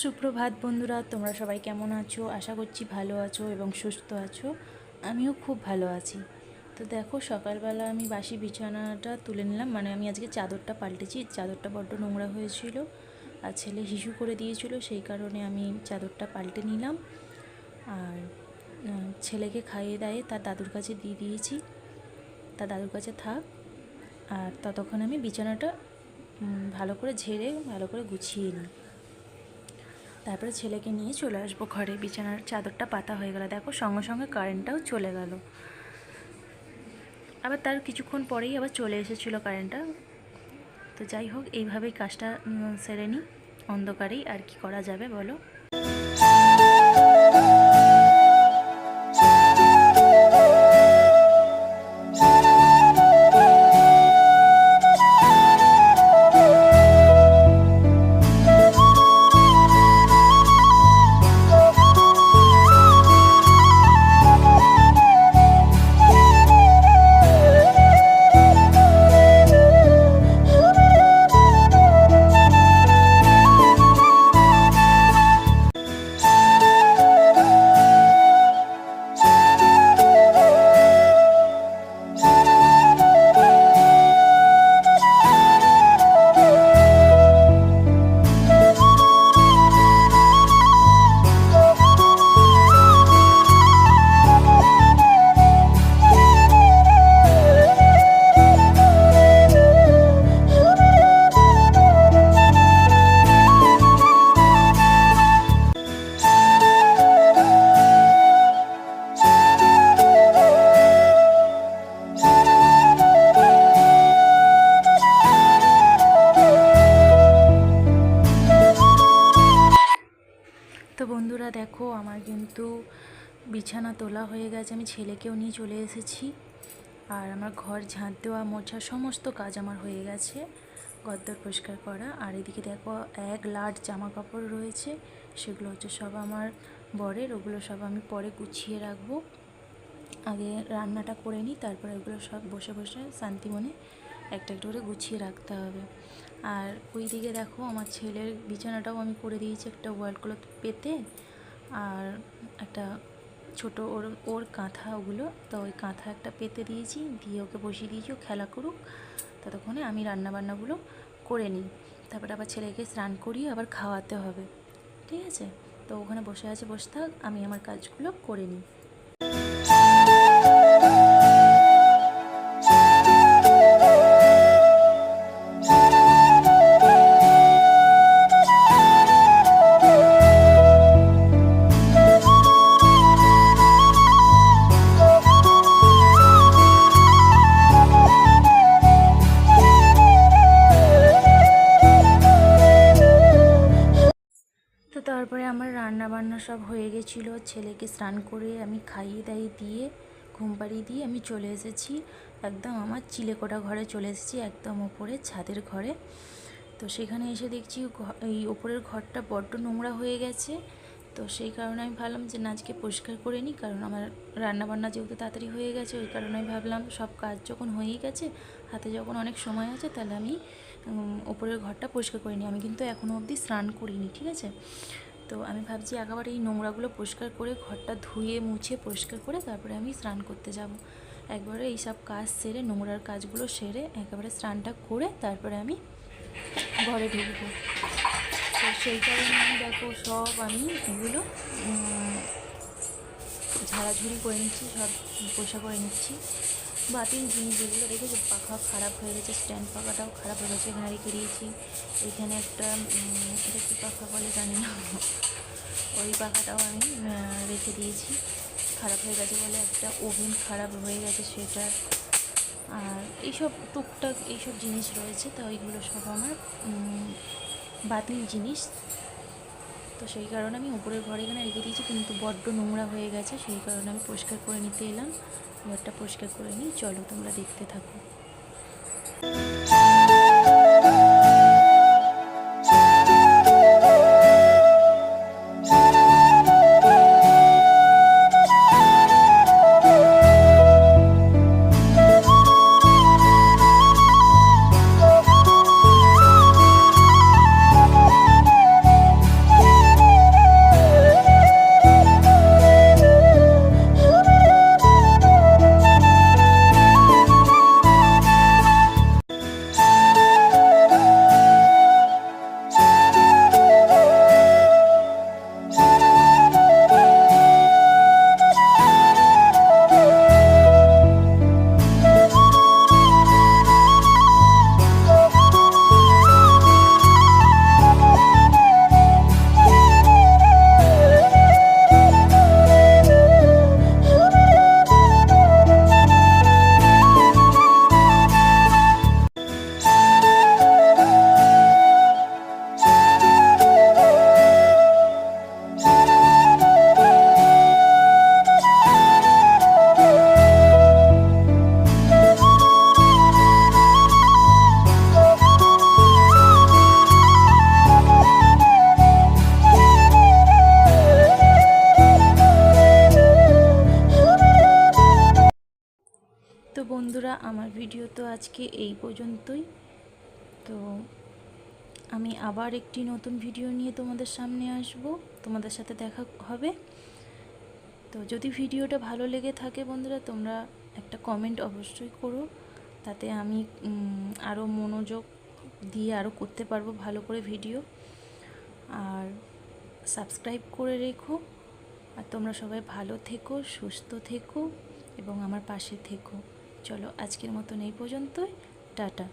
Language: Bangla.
সুপ্রভাত বন্ধুরা, তোমরা সবাই কেমন আছো? আশা করছি ভালো আছো এবং সুস্থ আছো। আমিও খুব ভালো আছি। তো দেখো, সকালবেলা আমি বাসি বিছানাটা তুলে নিলাম। মানে আমি আজকে চাদরটা পাল্টেছি। চাদরটা বড্ড নোংরা হয়েছিল আর ছেলে হিসু করে দিয়েছিল, সেই কারণে আমি চাদরটা পাল্টে নিলাম। আর ছেলেকে খাইয়ে দাইয়ে তার দাদুর কাছে দিয়ে দিয়েছি। তার দাদুর কাছে থাক। আর ততক্ষণ আমি বিছানাটা ভালো করে ঝেড়ে, ভালো করে গুছিয়ে নিই। তারপরে ছেলেকে নিয়ে চলে আসব ঘরে। বিছানার চাদরটা পাতা হয়ে গেল। দেখো, সঙ্গে সঙ্গে কারেন্টটাও চলে গেল। আবার তার কিছুক্ষণ পরেই আবার চলে এসেছিল কারেন্টটা তো যাই হোক, এইভাবেই কাজটা সেরে নিই অন্ধকারেই আর কি করা যাবে বলো? বিছানা তোলা হয়ে গেছে, আমি ছেলেকেও নিয়ে চলে এসেছি। আর আমার ঘর, ঝাঁট দেওয়া, মোছা, সমস্ত কাজ আমার হয়ে গেছে। গদ্দর পরিষ্কার করা। আর এদিকে দেখো, এক লাট জামা কাপড় রয়েছে, সেগুলো হচ্ছে সব আমার বরের, ওগুলো সব আমি পরে গুছিয়ে রাখব। আগে রান্নাটা করে নিই, তারপরে ওগুলো সব বসে বসে শান্তি মনে একটা একটা করে গুছিয়ে রাখতে হবে। আর ওই দিকে দেখো, আমার ছেলের বিছানাটাও আমি করে দিয়েছি একটা ওয়াল ক্লথ পেতে। আর একটা ছোট ওর ওর কাঁথা ওগুলো, তো ওই কাঁথা একটা পেতে দিয়েছি, দিয়ে ওকে বসিয়ে দিয়েছি খেলা করুক। ততক্ষণে আমি রান্নাবান্নাগুলো করে নিই। তারপরে আবার ছেলেকে স্নান করিয়ে আবার খাওয়াতে হবে। ঠিক আছে? তো ওখানে বসে আছে, বসে থাক, আমি আমার কাজগুলো করে নিই। রান্না বান্না সব হয়ে গেছিল। ছেলেকে স্নান করে আমি খাইয়ে দাইয়ে দিয়ে, ঘুম পাড়িয়ে দিয়ে আমি চলে এসেছি। একদম আমার চিলেকোটা ঘরে চলে এসেছি, একদম ওপরে ছাদের ঘরে। তো সেখানে এসে দেখছি এই ওপরের ঘরটা বড্ড নোংরা হয়ে গেছে। তো সেই কারণে আমি ভাবলাম যে না, আজকে পরিষ্কার করে নিই, কারণ আমার রান্না বান্না যেহেতু তাড়াতাড়ি হয়ে গেছে, ওই কারণে আমি ভাবলাম সব কাজ যখন হয়েই গেছে, হাতে যখন অনেক সময় আছে, তাহলে আমি ওপরের ঘরটা পরিষ্কার করে নিই। আমি কিন্তু এখনও অবধি স্নান করিনি, ঠিক আছে? তো আমি ভাবছি একেবারে এই নোংরাগুলো পরিষ্কার করে ঘরটা ধুয়ে, মুছে পরিষ্কার করে তারপরে আমি স্নান করতে যাব। একবারে এই সব কাজ সেরে, নোংরার কাজগুলো সেরে একেবারে স্নানটা করে তারপরে আমি ঘরে ঢুকবো। তো সেই কারণে আমি দেখো সব আমি এগুলো ঝাড়াঝুড়ি করে নিচ্ছি, সব পোষা করে নিচ্ছি। বাতিল জিনিস যেগুলো রেখেছে পাখা খারাপ হয়ে গেছে, স্ট্যান্ড পাখাটাও খারাপ হয়ে গেছে, এখানে রেখে দিয়েছি এখানে একটা এটা কী পাখা বলে জানি না। ওই পাখাটাও আমি রেখে দিয়েছি। খারাপ হয়ে গেছে বলে একটা ওভেন খারাপ হয়ে গেছে সেটা। আর এইসব টুকটাক এইসব জিনিস রয়েছে, তো ওইগুলো সব আমার বাতিল জিনিস। তো সেই কারণে আমি উপরের ঘরে এখানে রেখে দিয়েছি, কিন্তু বড্ড নোংরা হয়ে গেছে, সেই কারণে আমি পরিষ্কার করে নিতে এলাম। ঘরটা পরিষ্কার করে নিই, চলো তোমরা দেখতে থাকো। ভিডিও তো আজকে এই পর্যন্তই। তো আমি আবার একটি নতুন ভিডিও নিয়ে তোমাদের সামনে আসব। তোমাদের সাথে দেখা হবে। তো যদি ভিডিওটা ভালো লেগে থাকে বন্ধুরা, তোমরা একটা কমেন্ট অবশ্যই করো। তাতে আমি আরও মনোযোগ দিয়ে আরও করতে পারব ভালো করে ভিডিও। আর সাবস্ক্রাইব করে রেখো। আর তোমরা সবাই ভালো থেকো, সুস্থ থেকো এবং আমার পাশে থেকো। চলো আজকের মতন এই পর্যন্তই টাটা।